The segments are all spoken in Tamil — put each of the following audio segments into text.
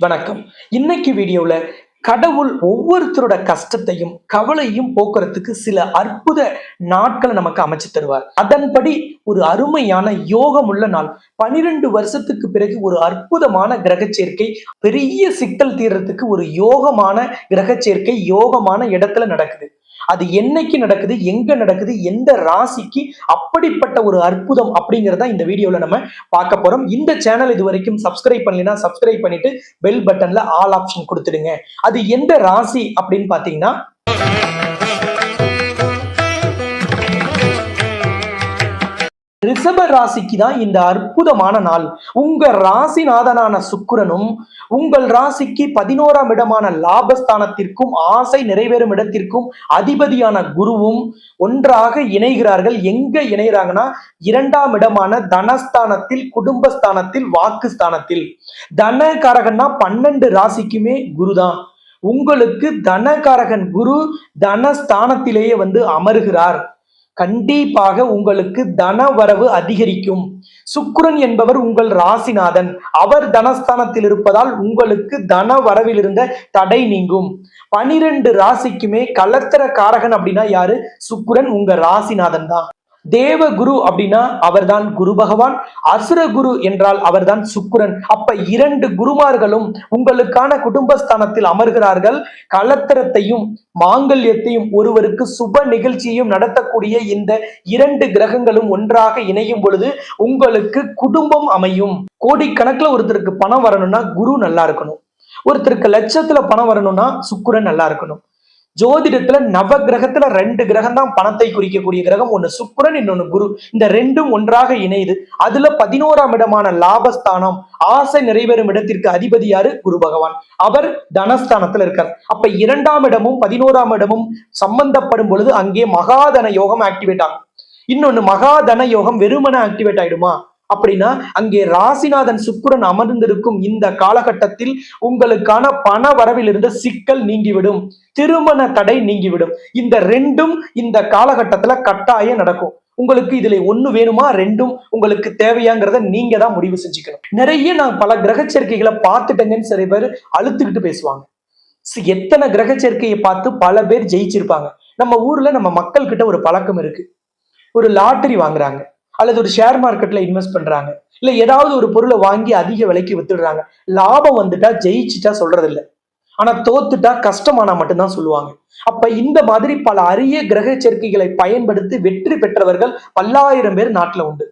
வணக்கம். இன்னைக்கு வீடியோல கடவுள் ஒவ்வொருத்தரோட கஷ்டத்தையும் கவலையும் போக்குறதுக்கு சில அற்புத நாட்களை நமக்கு அமைச்சு தருவார். அதன்படி ஒரு அருமையான யோகமுள்ள நாள் பனிரெண்டு வருஷத்துக்கு பிறகு ஒரு அற்புதமான கிரக சேர்க்கை பெரிய சிக்கல் தீர்றதுக்கு ஒரு யோகமான கிரக சேர்க்கை யோகமான இடத்துல நடக்குது. அது என்னைக்கு நடக்குது எங்க நடக்குது எந்த ராசிக்கு அப்படிப்பட்ட ஒரு அற்புதம் அப்படிங்கறத இந்த வீடியோல நம்ம பார்க்க போறோம். இந்த சேனல் இது வரைக்கும் சப்ஸ்கிரைப் பண்ணலைன்னா சப்ஸ்கிரைப் பண்ணிட்டு பெல் பட்டன்ல ஆல் ஆப்ஷன் கொடுத்துடுங்க. அது எந்த ராசி அப்படின்னு பாத்தீங்கன்னா ரிஷப ராசிக்கு தான் இந்த அற்புதமான நாள். உங்க ராசிநாதனான சுக்கிரனும் உங்கள் ராசிக்கு பதினோராம் இடமான லாபஸ்தானத்திற்கும் ஆசை நிறைவேறும் இடத்திற்கும் அதிபதியான குருவும் ஒன்றாக இணைகிறார்கள். எங்க இணைகிறாங்கன்னா இரண்டாம் இடமான தனஸ்தானத்தில் குடும்பஸ்தானத்தில் வாக்குஸ்தானத்தில். தனகாரகன்னா பன்னெண்டு ராசிக்குமே குருதான் உங்களுக்கு தனகாரகன் குரு தனஸ்தானத்திலேயே வந்து அமருகிறார். கண்டிப்பாக உங்களுக்கு தன வரவு அதிகரிக்கும். சுக்குரன் என்பவர் உங்கள் ராசிநாதன். அவர் தனஸ்தானத்தில் இருப்பதால் உங்களுக்கு தன வரவில் இருந்த தடை நீங்கும். பனிரெண்டு ராசிக்குமே கலத்திர காரகன் அப்படின்னா யாரு? சுக்குரன் உங்க ராசிநாதன் தான். தேவகுரு அப்படின்னா அவர்தான் குரு பகவான். அசுர குரு என்றால் அவர்தான் சுக்குரன். அப்ப இரண்டு குருமார்களும் உங்களுக்கான குடும்பஸ்தானத்தில் அமர்கிறார்கள். கலத்திரத்தையும் மாங்கல்யத்தையும் ஒருவருக்கு சுப நிகழ்ச்சியையும் நடத்தக்கூடிய இந்த இரண்டு கிரகங்களும் ஒன்றாக இணையும் பொழுது உங்களுக்கு குடும்பம் அமையும். கோடிக்கணக்கில் ஒருத்தருக்கு பணம் வரணும்னா குரு நல்லா இருக்கணும். ஒருத்தருக்கு லட்சத்துல பணம் வரணும்னா சுக்குரன் நல்லா இருக்கணும். ஜோதிடத்துல நவ கிரகத்துல ரெண்டு கிரகம் தான் பணத்தை குறிக்கக்கூடிய கிரகம். ஒண்ணு சுக்கிரன் இன்னொன்னு குரு. இந்த ரெண்டும் ஒன்றாக இணையுது. அதுல பதினோராம் இடமான லாபஸ்தானம் ஆசை நிறைவேறும் இடத்திற்கு அதிபதி யாரு? குரு பகவான். அவர் தனஸ்தானத்துல இருக்கார். அப்ப இரண்டாம் இடமும் பதினோராம் இடமும் சம்பந்தப்படும் பொழுது அங்கே மகாதன யோகம் ஆக்டிவேட் ஆகும். இன்னொன்னு மகாதன யோகம் வெறுமன ஆக்டிவேட் ஆயிடுமா? அப்படின்னா அங்கே ராசிநாதன் சுக்கிரன் அமர்ந்திருக்கும் இந்த காலகட்டத்தில் உங்களுக்கான பண வரவில் இருந்த சிக்கல் நீங்கிவிடும். திருமண தடை நீங்கிவிடும். இந்த ரெண்டும் இந்த காலகட்டத்துல கட்டாயம் நடக்கும். உங்களுக்கு இதுல ஒண்ணு வேணுமா ரெண்டும் உங்களுக்கு தேவையாங்கிறத நீங்க தான் முடிவு செஞ்சுக்கணும். நிறைய நான் பல கிரக சேர்க்கைகளை பார்த்துட்டேங்கன்னு சில பேர் அழுத்துக்கிட்டு பேசுவாங்க. எத்தனை கிரக சேர்க்கையை பார்த்து பல பேர் ஜெயிச்சிருப்பாங்க. நம்ம ஊர்ல நம்ம மக்கள் கிட்ட ஒரு பழக்கம் இருக்கு. ஒரு லாட்டரி வாங்குறாங்க. அல்லது ஒரு ஷேர் மார்க்கெட்ல இன்வெஸ்ட் பண்றாங்க. இல்ல ஏதாவது ஒரு பொருளை வாங்கி அதிக விலைக்கு வித்துடுறாங்க. லாபம் வந்துட்டா ஜெயிச்சுட்டா சொல்றது இல்ல ஆனா தோத்துட்டா கஷ்டமானா மட்டும்தான் சொல்லுவாங்க. அப்ப இந்த மாதிரி பல அரிய கிரக சேர்க்கைகளை பயன்படுத்தி வெற்றி பெற்றவர்கள் பல்லாயிரம் பேர் நாட்டுல உண்டு.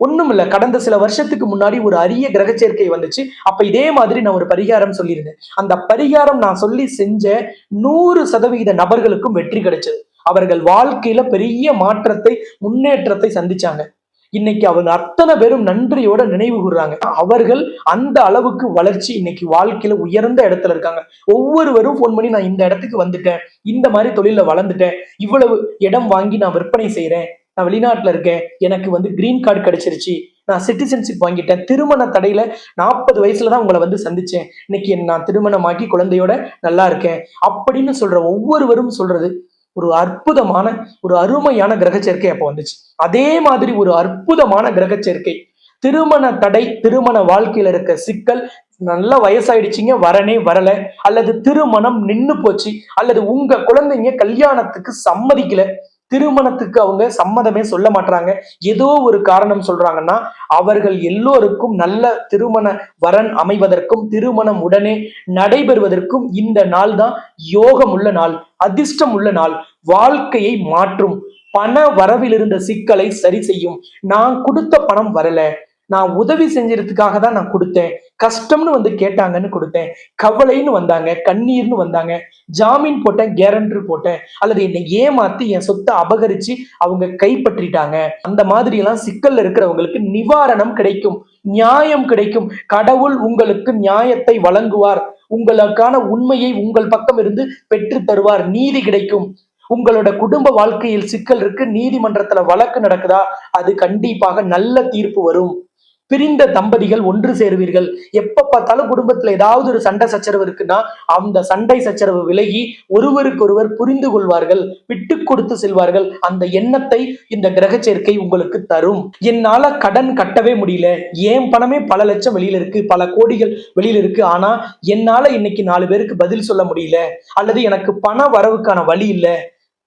ஒண்ணும் இல்ல கடந்த சில வருஷத்துக்கு முன்னாடி ஒரு அரிய கிரக சேர்க்கை வந்துச்சு. அப்ப இதே மாதிரி நான் ஒரு பரிகாரம் சொல்லியிருந்தேன். அந்த பரிகாரம் நான் சொல்லி செஞ்ச நூறு சதவிகித நபர்களுக்கும் வெற்றி கிடைச்சது. அவர்கள் வாழ்க்கையில பெரிய மாற்றத்தை முன்னேற்றத்தை சந்திச்சாங்க. இன்னைக்கு அவங்க அத்தனை பேரும் நன்றியோட நினைவு கூறுறாங்க அவர்கள் அந்த அளவுக்கு வளர்ச்சி இன்னைக்கு வாழ்க்கையில உயர்ந்த இடத்துல இருக்காங்க. ஒவ்வொருவரும் ஃபோன் பண்ணி நான் இந்த இடத்துக்கு வந்துட்டேன். இந்த மாதிரி தொழில வளர்ந்துட்டேன். இவ்வளவு இடம் வாங்கி நான் விற்பனை செய்யறேன் நான் வெளிநாட்டுல இருக்கேன். எனக்கு வந்து கிரீன் கார்டு கிடைச்சிருச்சு. நான் சிட்டிசன்ஷிப் வாங்கிட்டேன். திருமண தடையில நாற்பது வயசுல தான் உங்களை வந்து சந்திச்சேன். இன்னைக்கு நான் திருமணமாக்கி குழந்தையோட நல்லா இருக்கேன். அப்படின்னு சொல்ற ஒவ்வொருவரும் சொல்றது ஒரு அற்புதமான ஒரு அருமையான கிரக சேர்க்கை அப்போ வந்துச்சு. அதே மாதிரி ஒரு அற்புதமான கிரக சேர்க்கை. திருமண தடை திருமண வாழ்க்கையில இருக்க சிக்கல் நல்ல வயசாயிடுச்சிங்க வரனே வரல அல்லது திருமணம் நின்று போச்சு அல்லது உங்க குழந்தைங்க கல்யாணத்துக்கு சம்மதிக்கல திருமணத்துக்கு அவங்க சம்மதமே சொல்ல மாட்டாங்க ஏதோ ஒரு காரணம் சொல்றாங்கன்னா அவர்கள் எல்லோருக்கும் நல்ல திருமண வரன் அமைவதற்கும் திருமணம் உடனே நடைபெறுவதற்கும் இந்த நாள் தான் யோகம் உள்ள நாள் அதிர்ஷ்டம் உள்ள நாள் வாழ்க்கையை மாற்றும். பண வரவில் இருந்த சிக்கலை சரி செய்யும். நான் கொடுத்த பணம் வரல. நான் உதவி செஞ்சதுக்காக தான் நான் கொடுத்தேன். கஷ்டம்னு வந்து கேட்டாங்கன்னு கொடுத்தேன். கவலைன்னு வந்தாங்க கண்ணீர்னு வந்தாங்க. ஜாமீன் போட்டேன் கேரண்டர் போட்டேன். அல்லது என்னை ஏமாத்தி என் சொத்தை அபகரிச்சு அவங்க கைப்பற்றிட்டாங்க. அந்த மாதிரி எல்லாம் சிக்கல்ல இருக்கிறவங்களுக்கு நிவாரணம் கிடைக்கும் நியாயம் கிடைக்கும். கடவுள் உங்களுக்கு நியாயத்தை வழங்குவார். உங்களுக்கான உண்மையை உங்கள் பக்கம் இருந்து பெற்று தருவார். நீதி கிடைக்கும். உங்களோட குடும்ப வாழ்க்கையில் சிக்கல் இருக்கு. நீதிமன்றத்துல வழக்கு நடக்குதா? அது கண்டிப்பாக நல்ல தீர்ப்பு வரும். பிரிந்த தம்பதிகள் ஒன்று சேருவீர்கள். எப்ப பார்த்தாலும் குடும்பத்துல ஏதாவது ஒரு சண்டை சச்சரவு இருக்குன்னா அந்த சண்டை சச்சரவு விலகி ஒருவருக்கொருவர் புரிந்து கொள்வார்கள் விட்டு கொடுத்து செல்வார்கள். அந்த எண்ணத்தை இந்த கிரக சேர்க்கை உங்களுக்கு தரும். என்னால கடன் கட்டவே முடியல. ஏன் பணமே பல லட்சம் வெளியில இருக்கு பல கோடிகள் வெளியில இருக்கு. ஆனா என்னால இன்னைக்கு நாலு பேருக்கு பதில் சொல்ல முடியல. அல்லது எனக்கு பண வரவுக்கான வழி இல்லை.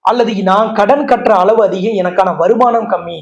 அல்லது நான் கடன் கட்டுற அளவு அதிகம் எனக்கான வருமானம் கம்மி.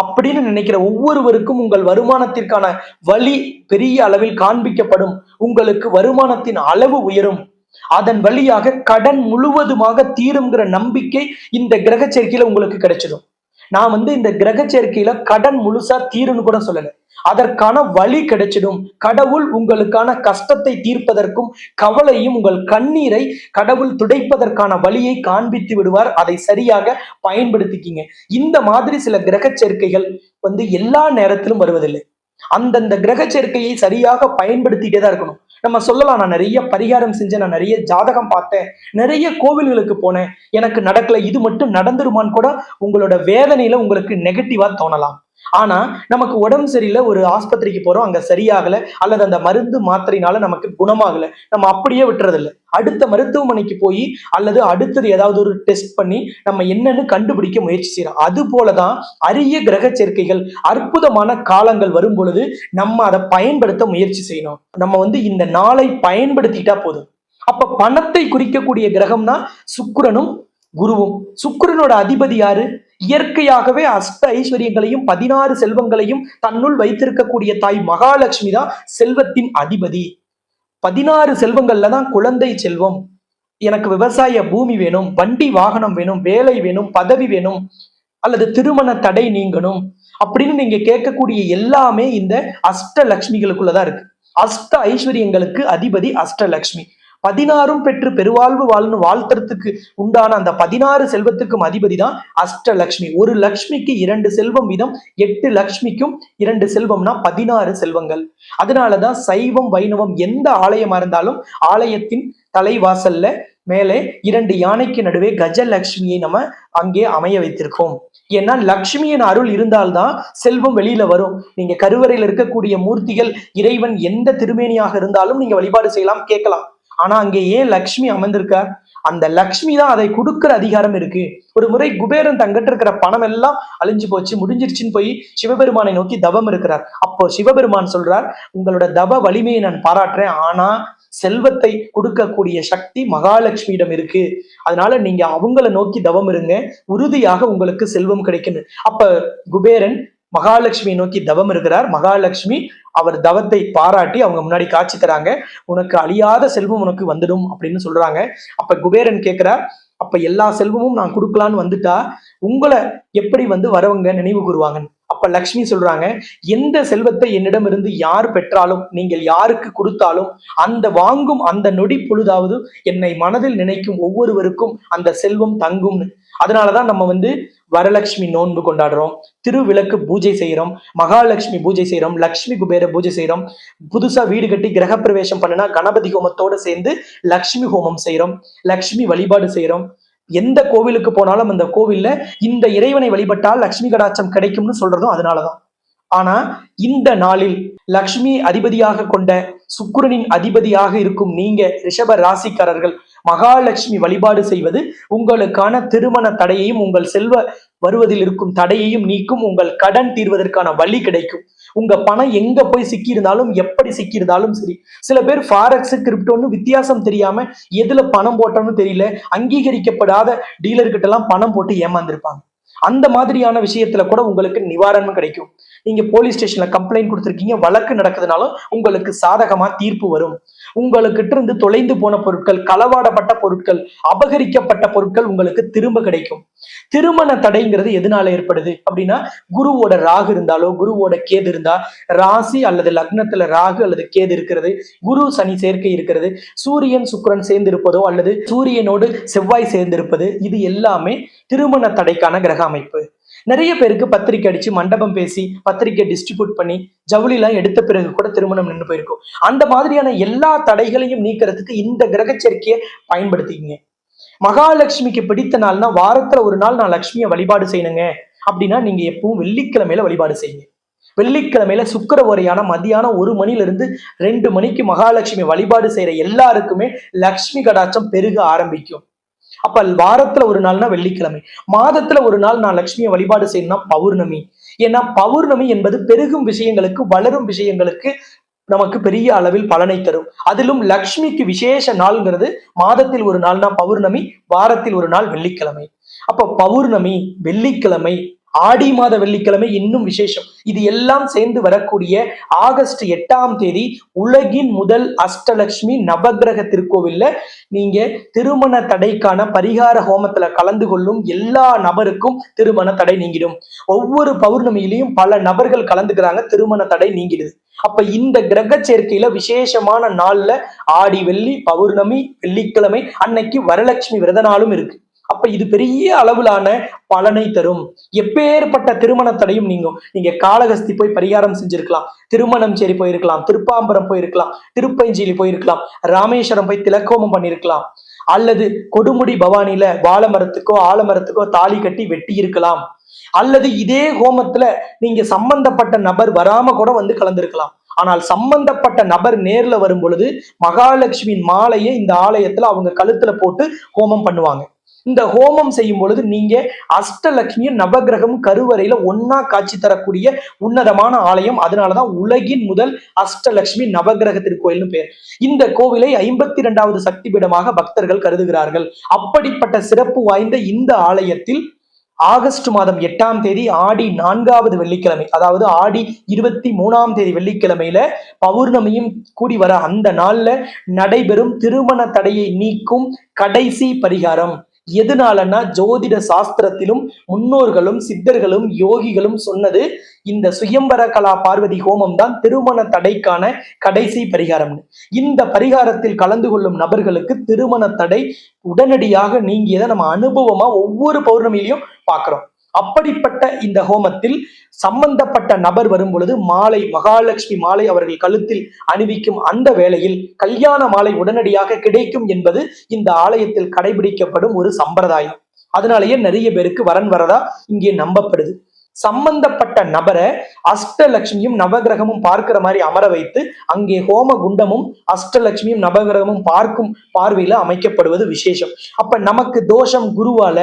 அப்படின்னு நினைக்கிற ஒவ்வொருவருக்கும் உங்கள் வருமானத்திற்கான வழி பெரிய அளவில் காண்பிக்கப்படும். உங்களுக்கு வருமானத்தின் அளவு உயரும். அதன் வழியாக கடன் முழுவதுமாக தீருங்கிற நம்பிக்கை இந்த கிரக சேர்க்கையில உங்களுக்கு கிடைச்சிடும். நான் வந்து இந்த கிரக சேர்க்கையில கடன் முழுசா தீருன்னு கூட சொல்லல. அதற்கான வழி கிடைச்சிடும். கடவுள் உங்களுக்கான கஷ்டத்தை தீர்ப்பதற்கும் கவலையும் உங்கள் கண்ணீரை கடவுள் துடைப்பதற்கான வழியை காண்பித்து விடுவார். அதை சரியாக பயன்படுத்திக்கிங்க. இந்த மாதிரி சில கிரக சேர்க்கைகள் வந்து எல்லா நேரத்திலும் வருவதில்லை. அந்தந்த கிரக சேர்க்கையை சரியாக பயன்படுத்திட்டே தான் இருக்கணும். நம்ம சொல்லலாம் நான் நிறைய பரிகாரம் செஞ்சேன் நான் நிறைய ஜாதகம் பார்த்தேன் நிறைய கோவில்களுக்கு போனேன். எனக்கு நடக்கல இது மட்டும் நடந்துருமான்னு கூட உங்களோட வேதனையில உங்களுக்கு நெகட்டிவா தோணலாம். ஆனா நமக்கு உடம்பு சரியில்லை ஒரு ஆஸ்பத்திரிக்கு போறோம் அங்க சரியாகல அல்லது அந்த மருந்து மாத்திரையினால நமக்கு குணமாகல. நம்ம அப்படியே விட்டுறதில்ல. அடுத்த மருத்துவமனைக்கு போய் அல்லது அடுத்தது ஏதாவது ஒரு டெஸ்ட் பண்ணி நம்ம என்னன்னு கண்டுபிடிக்க முயற்சி செய்யறோம். அது போலதான் அரிய கிரக சேர்க்கைகள் அற்புதமான காலங்கள் வரும் பொழுது நம்ம அதை பயன்படுத்த முயற்சி செய்யணும். நம்ம வந்து இந்த நாளை பயன்படுத்திட்டா போதும். அப்ப பணத்தை குறிக்கக்கூடிய கிரகம்னா சுக்கிரனும் குருவும். சுக்கிரனோட அதிபதி யாரு? இயற்கையாகவே அஷ்ட ஐஸ்வர்யங்களையும் பதினாறு செல்வங்களையும் தன்னுள் வைத்திருக்கக்கூடிய தாய் மகாலட்சுமி தான் செல்வத்தின் அதிபதி. பதினாறு செல்வங்கள்ல தான் குழந்தை செல்வம். எனக்கு விவசாய பூமி வேணும் வண்டி வாகனம் வேணும் வேலை வேணும் பதவி வேணும் அல்லது திருமண தடை நீங்கணும் அப்படின்னு நீங்க கேட்கக்கூடிய எல்லாமே இந்த அஷ்டலட்சுமிகளுக்குள்ளதான் இருக்கு. அஷ்ட ஐஸ்வர்யங்களுக்கு அதிபதி அஷ்டலட்சுமி பதினாறும் பெற்று பெருவாழ்வு வாழ்னு வாழ்த்துறதுக்கு உண்டான அந்த பதினாறு செல்வத்துக்கும் அதிபதி தான் அஷ்டலட்சுமி ஒரு லக்ஷ்மிக்கு இரண்டு செல்வம் வீதம் எட்டு லக்ஷ்மிக்கும் இரண்டு செல்வம்னா பதினாறு செல்வங்கள். அதனாலதான் சைவம் வைணவம் எந்த ஆலயமா இருந்தாலும் ஆலயத்தின் தலைவாசல்ல மேலே இரண்டு யானைக்கு நடுவே கஜலட்சுமியை நம்ம அங்கே அமைய வைத்திருக்கோம். ஏன்னா லக்ஷ்மியின் அருள் இருந்தால்தான் செல்வம் வெளியில வரும். நீங்க கருவறையில் இருக்கக்கூடிய மூர்த்திகள் இறைவன் எந்த திருமேனியாக இருந்தாலும் நீங்க வழிபாடு செய்யலாம் கேட்கலாம். ஆனா அங்கே ஏன் லக்ஷ்மி அமர்ந்திருக்கார்? அந்த லக்ஷ்மி தான் அதை கொடுக்கிற அதிகாரம் இருக்கு. ஒரு முறை குபேரன் தங்கிட்ட இருக்கிற பணம் எல்லாம் அழிஞ்சு போச்சு முடிஞ்சிருச்சுன்னு போய் சிவபெருமானை நோக்கி தவம் இருக்கிறார். அப்போ சிவபெருமான் சொல்றார் உங்களோட தவ வலிமையை நான் பாராட்டுறேன். ஆனா செல்வத்தை கொடுக்கக்கூடிய சக்தி மகாலட்சுமியிடம் இருக்கு. அதனால நீங்க அவங்கள நோக்கி தவம் இருங்க. உறுதியாக உங்களுக்கு செல்வம் கிடைக்குன்னு அப்ப குபேரன் மகாலட்சுமியை நோக்கி தவம் இருக்கிறார். மகாலட்சுமி அவர் தவத்தை பாராட்டி அவங்க முன்னாடி காட்சி தராங்க. உனக்கு அழியாத செல்வம் உனக்கு வந்துடும் அப்படின்னு சொல்றாங்க. அப்ப குபேரன் கேட்கிறார் அப்ப எல்லா செல்வமும் நான் கொடுக்கலான்னு வந்துட்டா? உங்களை எப்படி வந்து வரவங்க நினைவு கூறுவாங்க அப்ப லக்ஷ்மி சொல்றாங்க எந்த செல்வத்தை என்னிடம் இருந்து யார் பெற்றாலும் நீங்கள் யாருக்கு கொடுத்தாலும் அந்த வாங்கும் அந்த நொடி பொழுதாவது என்னை மனதில் நினைக்கும் ஒவ்வொருவருக்கும் அந்த செல்வம் தங்கும்னு. அதனாலதான் நம்ம வந்து வரலட்சுமி நோன்பு கொண்டாடுறோம் திருவிளக்கு பூஜை செய்யறோம் மகாலட்சுமி பூஜை செய்யறோம் லக்ஷ்மி குபேர பூஜை செய்யறோம் புதுசா வீடு கட்டி கிரகப்பிரவேசம் பண்ணுனா கணபதி ஹோமத்தோட சேர்ந்து லக்ஷ்மி ஹோமம் செய்யறோம் லக்ஷ்மி வழிபாடு செய்யறோம். எந்த கோவிலுக்கு போனாலும் அந்த கோவில்ல இந்த இறைவனை வழிபட்டால் லக்ஷ்மி கடாட்சம் கிடைக்கும்னு சொல்றதும் அதனாலதான். ஆனா இந்த நாளில் லக்ஷ்மி அதிபதியாக கொண்ட சுக்குரனின் அதிபதியாக இருக்கும் நீங்க ரிஷப ராசிக்காரர்கள் மகாலட்சுமி வழிபாடு செய்வது உங்களுக்கான திருமண தடையையும் உங்கள் செல்வ வருவதில் இருக்கும் தடையையும் நீக்கும் உங்கள் கடன் தீர்வதற்கான வழி கிடைக்கும். உங்க பணம் எங்க போய் சிக்கியிருந்தாலும் எப்படி சிக்கியிருந்தாலும் சரி. சில பேர் ஃபாரக்ஸ் கிரிப்டோன்னு வித்தியாசம் தெரியாம எதுல பணம் போட்டோம்னு தெரியல அங்கீகரிக்கப்படாத டீலர்கிட்ட எல்லாம் பணம் போட்டு ஏமாந்துருப்பாங்க. அந்த மாதிரியான விஷயத்துல கூட உங்களுக்கு நிவாரணம் கிடைக்கும். நீங்க போலீஸ் ஸ்டேஷன்ல கம்ப்ளைண்ட் கொடுத்துருக்கீங்க வழக்கு நடக்குதுனாலும் உங்களுக்கு சாதகமா தீர்ப்பு வரும். உங்களுக்கிட்ட இருந்து தொலைந்து போன பொருட்கள் களவாடப்பட்ட பொருட்கள் அபகரிக்கப்பட்ட பொருட்கள் உங்களுக்கு திரும்ப கிடைக்கும். திருமண தடைங்கிறது எதனால ஏற்படுது அப்படின்னா குருவோட ராகு இருந்தாலோ குருவோட கேது இருந்தா ராசி அல்லது லக்னத்துல ராகு அல்லது கேது இருக்கிறது குரு சனி சேர்க்கை இருக்கிறது சூரியன் சுக்கிரன் சேர்ந்திருப்பதோ அல்லது சூரியனோடு செவ்வாய் சேர்ந்திருப்பது இது எல்லாமே திருமண தடைக்கான கிரக அமைப்பு. நிறைய பேருக்கு பத்திரிக்கை அடிச்சு மண்டபம் பேசி பத்திரிக்கை டிஸ்ட்ரிபியூட் பண்ணி ஜவுளிலாம் எடுத்த பிறகு கூட திருமணம் நின்று போயிருக்கும். அந்த மாதிரியான எல்லா தடைகளையும் நீக்கிறதுக்கு இந்த கிரகச்சரிக்கையை பயன்படுத்திக்கிங்க. பயன்படுத்திக்கங்க மகாலட்சுமிக்கு பிடித்த நாள்னா வாரத்துல ஒரு நாள் நான் லட்சுமியை வழிபாடு செய்யணுங்க. அப்படின்னா நீங்க எப்பவும் வெள்ளிக்கிழமையில வழிபாடு செய்யுங்க. வெள்ளிக்கிழமையில சுக்கர உரையான மதியானம் ஒரு மணில இருந்து ரெண்டு மணிக்கு மகாலட்சுமி வழிபாடு செய்யற எல்லாருக்குமே லக்ஷ்மி கடாச்சம் பெருக ஆரம்பிக்கும். அப்ப வாரத்துல ஒரு நாள்னா வெள்ளிக்கிழமை. மாதத்துல ஒரு நாள் நான் லக்ஷ்மியை வழிபாடு செய்யணும்னா பௌர்ணமி. ஏன்னா பௌர்ணமி என்பது பெருகும் விஷயங்களுக்கு வளரும் விஷயங்களுக்கு நமக்கு பெரிய அளவில் பலனை தரும். அதிலும் லக்ஷ்மிக்கு விசேஷ நாள்ங்கிறது மாதத்தில் ஒரு நாள்னா பௌர்ணமி வாரத்தில் ஒரு நாள் வெள்ளிக்கிழமை. அப்ப பௌர்ணமி வெள்ளிக்கிழமை ஆடி மாத வெள்ளிக்கிழமை இன்னும் விசேஷம். இது எல்லாம் சேர்ந்து வரக்கூடிய ஆகஸ்ட் எட்டாம் தேதி உலகின் முதல் அஷ்டலட்சுமி நவக்கிரக திருக்கோவில்ல நீங்க திருமண தடைக்கான பரிகார ஹோமத்துல கலந்து கொள்ளும் எல்லா நபருக்கும் திருமண தடை நீங்கிடும். ஒவ்வொரு பௌர்ணமியிலையும் பல நபர்கள் கலந்துக்கிறாங்க திருமண தடை நீங்கிடுது. அப்ப இந்த கிரக சேர்க்கையில விசேஷமான நாள்ல ஆடி வெள்ளி பௌர்ணமி வெள்ளிக்கிழமை அன்னைக்கு வரலட்சுமி விரத நாளும் இருக்கு. அப்ப இது பெரிய அளவிலான பலனை தரும். எப்பேற்பட்ட திருமண தடையும் நீங்கும். நீங்க காளகஸ்தி போய் பரிகாரம் செஞ்சிருக்கலாம். திருமணம் சரி போயிருக்கலாம். திருப்பாம்பரம் போயிருக்கலாம். திருப்பஞ்சேரி போயிருக்கலாம். ராமேஸ்வரம் போய் திலக்கோமம் பண்ணிருக்கலாம். அல்லது கொடுமுடி பவானில வாழமரத்துக்கோ ஆலமரத்துக்கோ தாலி கட்டி வெட்டி இருக்கலாம். அல்லது இதே ஹோமத்துல நீங்க சம்பந்தப்பட்ட நபர் வராம கூட வந்து கலந்திருக்கலாம். ஆனால் சம்பந்தப்பட்ட நபர் நேர்ல வரும் பொழுது மகாலட்சுமியின் மாலையை இந்த ஆலயத்துல அவங்க கழுத்துல போட்டு ஹோமம் பண்ணுவாங்க. இந்த ஹோமம் செய்யும் பொழுது நீங்க அஷ்டலட்சுமியும் நவகிரகமும் கருவறையில ஒன்னா காட்சி தரக்கூடிய உன்னதமான ஆலயம். அதனாலதான் உலகின் முதல் அஷ்டலட்சுமி நவகிரக திருக்கோயில்னு பேர். இந்த கோவிலை ஐம்பத்தி இரண்டாவது சக்தி பீடமாக பக்தர்கள் கருதுகிறார்கள். அப்படிப்பட்ட சிறப்பு வாய்ந்த இந்த ஆலயத்தில் ஆகஸ்ட் மாதம் எட்டாம் தேதி ஆடி நான்காவது வெள்ளிக்கிழமை அதாவது ஆடி இருபத்தி மூணாம் தேதி வெள்ளிக்கிழமையில பௌர்ணமியும் கூடி வர அந்த நாள்ல நடைபெறும் திருமண தடையை நீக்கும் கடைசி பரிகாரம். எதனாலன்னா ஜோதிட சாஸ்திரத்திலும் முன்னோர்களும் சித்தர்களும் யோகிகளும் சொன்னது இந்த சுயம்பர கலா பார்வதி ஹோமம் தான் திருமண தடைக்கான கடைசி பரிகாரம் இந்த பரிகாரத்தில் கலந்து கொள்ளும் நபர்களுக்கு திருமண தடை உடனடியாக நீங்கியதை நம்ம அனுபவமா ஒவ்வொரு பௌர்ணமியிலையும் பார்க்கிறோம் அப்படிப்பட்ட இந்த ஹோமத்தில் சம்பந்தப்பட்ட நபர் வரும் பொழுது மாலை மகாலட்சுமி மாலை அவர்கள் கழுத்தில் அணிவிக்கும் அந்த வேளையில் கல்யாண மாலை உடனடியாக கிடைக்கும் என்பது இந்த ஆலயத்தில் கடைபிடிக்கப்படும் ஒரு சம்பிரதாயம். அதனாலேயே நிறைய பேருக்கு வரன் வரதா இங்கே நம்பப்படுது. சம்பந்தப்பட்ட நபரை அஷ்டலட்சுமியும் நவகிரகமும் பார்க்கிற மாதிரி அமர வைத்து அங்கே ஹோம குண்டமும் அஷ்டலட்சுமியும் நவகிரகமும் பார்க்கும் பார்வையில அமைக்கப்படுவது விசேஷம். அப்ப நமக்கு தோஷம் குருவால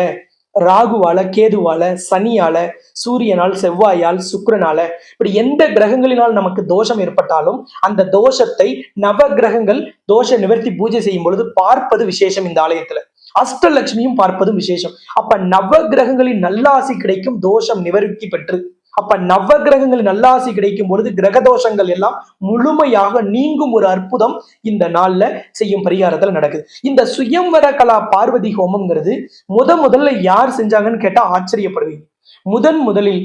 ராகுவால கேதுவால சனியால சூரியனால் செவ்வாயால் சுக்கரனால இப்படி எந்த கிரகங்களினால் நமக்கு தோஷம் ஏற்பட்டாலும் அந்த தோஷத்தை நவ கிரகங்கள் தோஷ நிவர்த்தி பூஜை செய்யும் பொழுது பார்ப்பது விசேஷம் இந்த ஆலயத்துல. அஷ்டலட்சுமியும் பார்ப்பதும் விசேஷம். அப்ப நவ கிரகங்களின் நல்லாசி கிடைக்கும் தோஷம் நிவர்த்தி பெற்று அப்ப நவ கிரகங்களின் நல்லாசி கிடைக்கும் பொழுது கிரக தோஷங்கள் எல்லாம் முழுமையாக நீங்கும் ஒரு அற்புதம் இந்த நாள்ல செய்யும் பரிகாரத்துல நடக்குது. இந்த சுயம்வர கலா பார்வதி ஹோமம்ங்கிறது முத முதல்ல யார் செஞ்சாங்கன்னு கேட்டா ஆச்சரியப்படுவீங்க. முதன் முதலில்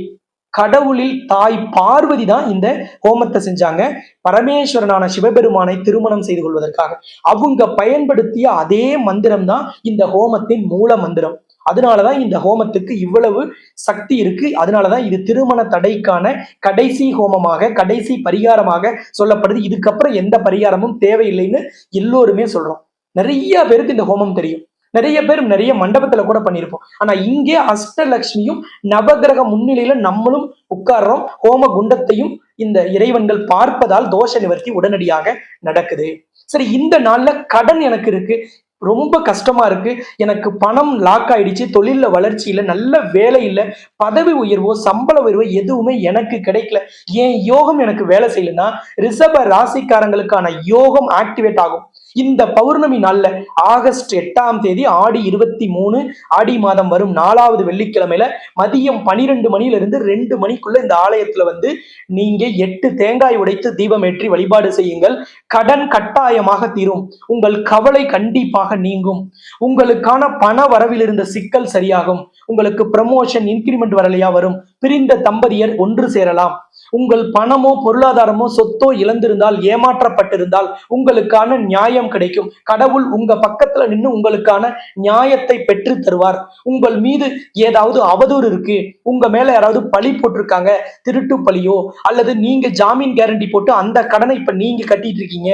கடவுளில் தாய் பார்வதி தான் இந்த ஹோமத்தை செஞ்சாங்க. பரமேஸ்வரனான சிவபெருமானை திருமணம் செய்து கொள்வதற்காக. அவங்க பயன்படுத்திய அதே மந்திரம் தான் இந்த ஹோமத்தின் மூல மந்திரம். அதனாலதான் இந்த ஹோமத்துக்கு இவ்வளவு சக்தி இருக்கு. அதனாலதான் இது திருமண தடைக்கான கடைசி ஹோமமாக கடைசி பரிகாரமாக சொல்லப்படுது. இதுக்கப்புறம் எந்த பரிகாரமும் தேவையில்லைன்னு எல்லோருமே சொல்றோம். நிறைய பேருக்கு இந்த ஹோமம் தெரியும். நிறைய பேர் நிறைய மண்டபத்துல கூட பண்ணியிருப்போம். ஆனா இங்கே அஷ்டலக்ஷ்மியும் நவகிரக முன்னிலையில நம்மளும் உட்கார்றோம். ஹோம குண்டத்தையும் இந்த இறைவன்கள் பார்ப்பதால் தோஷ நிவர்த்தி உடனடியாக நடக்குது. சரி இந்த நாள்ல கடன் எனக்கு இருக்கு. ரொம்ப கஷ்டமா இருக்கு. எனக்கு பணம் லாக் ஆயிடுச்சு. தொழில்ல வளர்ச்சி இல்லை. நல்ல வேலை இல்லை. பதவி உயர்வோ சம்பள உயர்வோ எதுவுமே எனக்கு கிடைக்கல. ஏன் யோகம் எனக்கு வேலை செய்யலன்னா ரிஷப ராசிக்காரங்களுக்கான யோகம் ஆக்டிவேட் ஆகும். இந்த பௌர்ணமி நாள்ல ஆகஸ்ட் எட்டாம் தேதி ஆடி இருபத்தி மூணு ஆடி மாதம் வரும் நாலாவது வெள்ளிக்கிழமையில மதியம் பனிரெண்டு மணில இருந்து ரெண்டு மணிக்குள்ள இந்த ஆலயத்துல வந்து நீங்க எட்டு தேங்காய் உடைத்து தீபம் ஏற்றி வழிபாடு செய்யுங்கள். கடன் கட்டாயமாக தீரும். உங்கள் கவலை கண்டிப்பாக நீங்கும். உங்களுக்கான பண வரவில் இருந்த சிக்கல் சரியாகும். உங்களுக்கு ப்ரமோஷன் இன்கிரிமெண்ட் வரலையா வரும். பிரிந்த தம்பதியர் ஒன்று சேரலாம். உங்கள் பணமோ பொருளாதாரமோ சொத்தோ இழந்திருந்தால் ஏமாற்றப்பட்டிருந்தால் உங்களுக்கான நியாயம் கிடைக்கும். கடவுள் உங்க பக்கத்துல நின்று உங்களுக்கான நியாயத்தை பெற்று தருவார். உங்கள் மீது ஏதாவது அவதூறு இருக்கு உங்க மேல யாராவது பழி போட்டிருக்காங்க திருட்டு பழியோ அல்லது நீங்க ஜாமீன் கேரண்டி போட்டு அந்த கடனை இப்ப நீங்க கட்டிட்டு இருக்கீங்க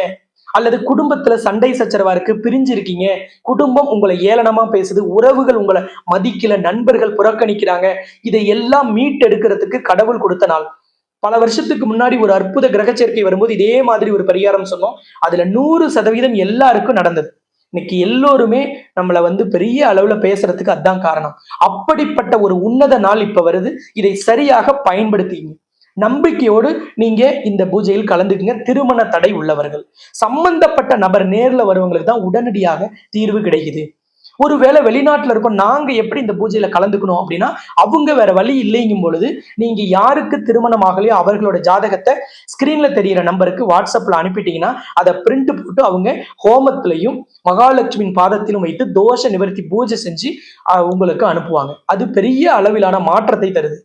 அல்லது குடும்பத்துல சண்டை சச்சரவா இருக்கு பிரிஞ்சு இருக்கீங்க குடும்பம் உங்களை ஏளனமா பேசுது உறவுகள் உங்களை மதிக்கல நண்பர்கள் புறக்கணிக்கிறாங்க இதை எல்லாம் மீட்டெடுக்கிறதுக்கு கடவுள் கொடுத்த நாள். பல வருஷத்துக்கு முன்னாடி ஒரு அற்புத கிரக சேர்க்கை வரும்போது இதே மாதிரி ஒரு பரிகாரம் சொன்னோம். அதுல நூறு சதவீதம் எல்லாருக்கும் நடந்தது. இன்னைக்கு எல்லோருமே நம்மளை வந்து பெரிய அளவுல பேசுறதுக்கு அதான் காரணம். அப்படிப்பட்ட ஒரு உன்னத நாள் இப்ப வருது. இதை சரியாக பயன்படுத்திங்க. நம்பிக்கையோடு நீங்க இந்த பூஜையில் கலந்துக்குங்க. திருமண தடை உள்ளவர்கள். சம்பந்தப்பட்ட நபர் நேர்ல வருவங்களுக்கு தான் உடனடியாக தீர்வு கிடைக்குது. ஒருவேளை வெளிநாட்டுல இருக்கோம் நாங்க எப்படி இந்த பூஜையில கலந்துக்கணும் அப்படின்னா அவங்க வேற வழி இல்லைங்கும் பொழுது நீங்க யாருக்கு திருமணம் ஆகலையோ அவர்களோட ஜாதகத்தை ஸ்கிரீன்ல தெரியிற நம்பருக்கு வாட்ஸ்அப்ல அனுப்பிட்டீங்கன்னா அதை பிரிண்ட் போட்டு அவங்க ஹோமத்திலையும் மகாலட்சுமியின் பாதத்திலும் வைத்து தோஷ நிவர்த்தி பூஜை செஞ்சு உங்களுக்கு அனுப்புவாங்க. அது பெரிய அளவிலான மாற்றத்தை தருது.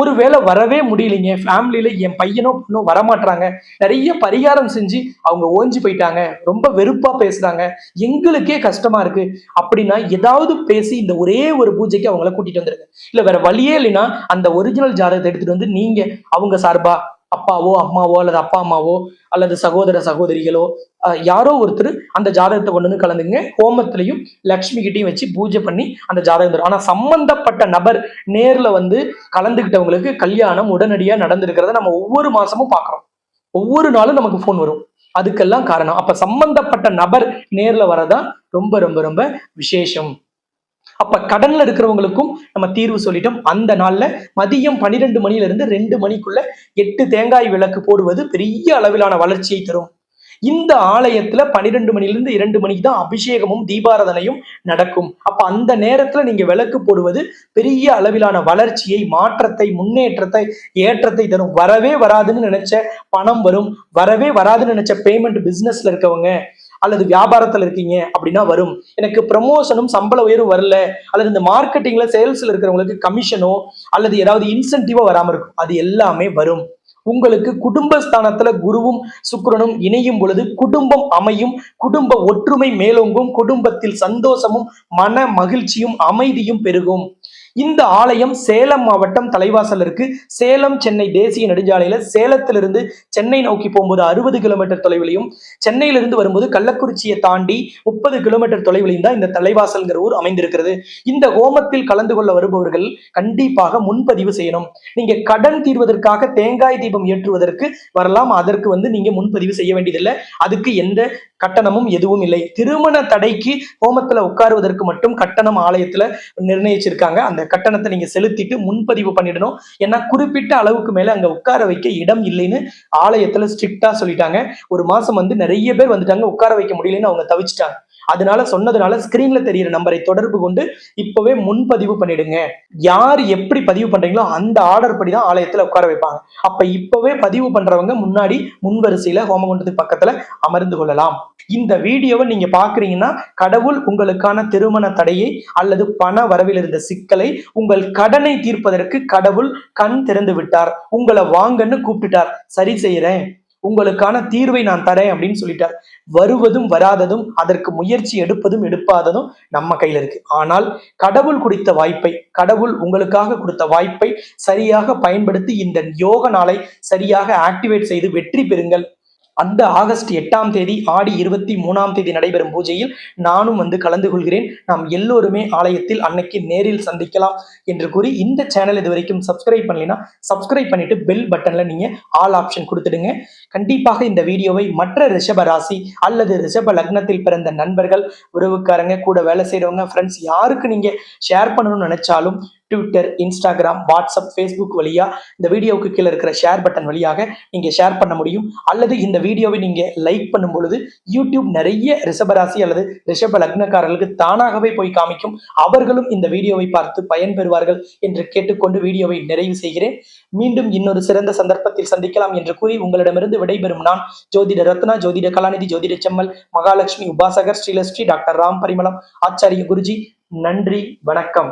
ஒருவேளை வரவே முடியலைங்க. ஃபேமிலியில என் பையனோ பொண்ணோ வரமாட்டாங்க நிறைய பரிகாரம் செஞ்சு அவங்க ஓஞ்சி போயிட்டாங்க. ரொம்ப வெறுப்பா பேசுறாங்க. எங்களுக்கே கஷ்டமா இருக்கு. அப்படின்னா ஏதாவது பேசி இந்த ஒரே ஒரு பூஜைக்கு அவங்கள கூட்டிட்டு வந்துருங்க. இல்ல வேற வழியே இல்லைன்னா அந்த ஒரிஜினல் ஜாதகத்தை எடுத்துட்டு வந்து நீங்க அவங்க சார்பா அப்பாவோ அம்மாவோ அல்லது அப்பா அம்மாவோ அல்லது சகோதர சகோதரிகளோ யாரோ ஒருத்தர் அந்த ஜாதகத்தை கொண்டு வந்து கலந்துங்க. ஹோமத்திலையும் லக்ஷ்மி கிட்டையும் வச்சு பூஜை பண்ணி அந்த ஜாதகம் தரும். ஆனா சம்பந்தப்பட்ட நபர் நேர்ல வந்து கலந்துக்கிட்டவங்களுக்கு கல்யாணம் உடனடியா நடந்திருக்கிறத நம்ம ஒவ்வொரு மாசமும் பார்க்குறோம் ஒவ்வொரு நாளும் நமக்கு ஃபோன் வரும். அதுக்கெல்லாம் காரணம். அப்ப சம்பந்தப்பட்ட நபர் நேர்ல வரதான் ரொம்ப ரொம்ப ரொம்ப விசேஷம். அப்ப கடன்ல இருக்கிறவங்களுக்கும் நம்ம தீர்வு சொல்லிட்டோம். அந்த நாள்ல மதியம் பன்னிரெண்டு மணில இருந்து ரெண்டு மணிக்குள்ள எட்டு தேங்காய் விளக்கு போடுவது பெரிய அளவிலான வளர்ச்சியை தரும். இந்த ஆலயத்துல பன்னிரெண்டு மணிலிருந்து இரண்டு மணிக்கு தான் அபிஷேகமும் தீபாராதனையும் நடக்கும். அப்ப அந்த நேரத்துல நீங்க விளக்கு போடுவது பெரிய அளவிலான வளர்ச்சியை மாற்றத்தை முன்னேற்றத்தை ஏற்றத்தை தரும். வரவே வராதுன்னு நினைச்ச பணம் வரும். வரவே வராதுன்னு நினைச்ச பேமெண்ட் பிசினஸ்ல இருக்கவங்க அல்லது வியாபாரத்துல இருக்கீங்க அப்படின்னா வரும். எனக்கு ப்ரமோஷனும் சம்பள உயர்வு வரல. அல்லது இந்த மார்க்கெட்டிங்ல சேல்ஸ்ல இருக்கிறவங்களுக்கு கமிஷனோ அல்லது ஏதாவது இன்சென்டிவோ வராம இருக்கும். அது எல்லாமே வரும். உங்களுக்கு குடும்பஸ்தானத்துல குருவும் சுக்கரனும் இணையும் பொழுது குடும்பம் அமையும். குடும்ப ஒற்றுமை மேலோங்கும். குடும்பத்தில் சந்தோஷமும் மன மகிழ்ச்சியும் அமைதியும் பெருகும். இந்த ஆலயம் சேலம் மாவட்டம் தலைவாசல் இருக்கு. சேலம் சென்னை தேசிய நெடுஞ்சாலையில சேலத்திலிருந்து சென்னை நோக்கி போகும்போது அறுபது கிலோமீட்டர் தொலைவிலையும் சென்னையிலிருந்து வரும்போது கள்ளக்குறிச்சியை தாண்டி முப்பது கிலோமீட்டர் தொலைவிலையும் தான் இந்த தலைவாசல்ங்கிற ஊர் அமைந்திருக்கிறது. இந்த ஹோமத்தில் கலந்து கொள்ள வருபவர்கள் கண்டிப்பாக முன்பதிவு செய்யணும். நீங்க கடன் தீர்வதற்காக தேங்காய் தீபம் ஏற்றுவதற்கு வரலாம். அதற்கு வந்து நீங்க முன்பதிவு செய்ய வேண்டியதில்லை. அதுக்கு எந்த கட்டணமும் எதுவும் இல்லை. திருமண தடைக்கு ஹோமத்துல உட்காருவதற்கு மட்டும் கட்டணம் ஆலயத்துல நிர்ணயிச்சிருக்காங்க. அந்த கட்டணத்தை நீங்க செலுத்திட்டு முன்பதிவு பண்ணிடணும். ஏன்னா குறிப்பிட்ட அளவுக்கு மேல அங்க உட்கார வைக்க இடம் இல்லைன்னு ஆலயத்துல ஸ்ட்ரிக்டா சொல்லிட்டாங்க. ஒரு மாசம் வந்து நிறைய பேர் வந்துட்டாங்க. உட்கார வைக்க முடியலன்னு அவங்க தவிச்சிட்டாங்க. அதனால சொன்னதுனால ஸ்கிரீன்ல தெரியிற நம்பரை தொடர்பு கொண்டு இப்பவே முன்பதிவு பண்ணிடுங்க. யார் எப்படி பதிவு பண்றீங்களோ அந்த ஆர்டர் படி தான் ஆலயத்துல உட்கார வைப்பாங்க. அப்ப இப்பவே பதிவு பண்றவங்க முன்னாடி முன்வரிசையில ஹோமகுண்டத்துக்கு பக்கத்துல அமர்ந்து கொள்ளலாம். இந்த வீடியோவை நீங்க பாக்குறீங்கன்னா கடவுள் உங்களுக்கான திருமண தடையை அல்லது பண வரவில் இருந்த சிக்கலை உங்கள் கடனை தீர்ப்பதற்கு கடவுள் கண் திறந்து விட்டார். உங்களை வாங்கன்னு கூப்பிட்டுட்டார். சரி செய்யறேன் உங்களுக்கான தீர்வை நான் தரேன் அப்படின்னு சொல்லிட்டார். வருவதும் வராததும் அதற்கு முயற்சி எடுப்பதும் எடுப்பாததும் நம்ம கையில இருக்கு. ஆனால் கடவுள் கொடுத்த வாய்ப்பை கடவுள் உங்களுக்காக கொடுத்த வாய்ப்பை சரியாக பயன்படுத்தி இந்த யோக நாளை சரியாக ஆக்டிவேட் செய்து வெற்றி பெறுங்கள். அந்த ஆகஸ்ட் எட்டாம் தேதி ஆடி இருபத்தி மூணாம் தேதி நடைபெறும் பூஜையில் நானும் வந்து கலந்து கொள்கிறேன். நாம் எல்லோருமே ஆலயத்தில் அன்னைக்கு நேரில் சந்திக்கலாம் என்று கூறி இந்த சேனல் இது வரைக்கும் சப்ஸ்கிரைப் பண்ணலைன்னா சப்ஸ்கிரைப் பண்ணிட்டு பெல் பட்டன்ல நீங்க ஆல் ஆப்ஷன் கொடுத்துடுங்க. கண்டிப்பாக இந்த வீடியோவை மற்ற ரிஷப ராசி அல்லது ரிஷப லக்னத்தில் பிறந்த நண்பர்கள் உறவுக்காரங்க கூட வேலை செய்யறவங்க ஃப்ரெண்ட்ஸ் யாருக்கு நீங்க ஷேர் பண்ணணும்னு நினைச்சாலும் ட்விட்டர் இன்ஸ்டாகிராம் வாட்ஸ்அப் ஃபேஸ்புக் வழியா இந்த வீடியோவுக்கு கீழே இருக்கிற ஷேர் பட்டன் வழியாக நீங்கள் ஷேர் பண்ண முடியும். அல்லது இந்த வீடியோவை நீங்கள் லைக் பண்ணும் பொழுது யூடியூப் நிறைய ரிஷபராசி அல்லது ரிஷப லக்னக்காரர்களுக்கு தானாகவே போய் காமிக்கும். அவர்களும் இந்த வீடியோவை பார்த்து பயன்பெறுவார்கள் என்று கேட்டுக்கொண்டு வீடியோவை நிறைவு செய்கிறேன். மீண்டும் இன்னொரு சிறந்த சந்தர்ப்பத்தில் சந்திக்கலாம் என்று கூறி உங்களிடமிருந்து விடைபெறும் நான் ஜோதிட ரத்னா ஜோதிட கலாநிதி ஜோதிட செம்மல் மகாலட்சுமி உபாசகர் ஸ்ரீலஸ்ரீ டாக்டர் ராம் பரிமளம் ஆச்சாரிய குருஜி நன்றி வணக்கம்.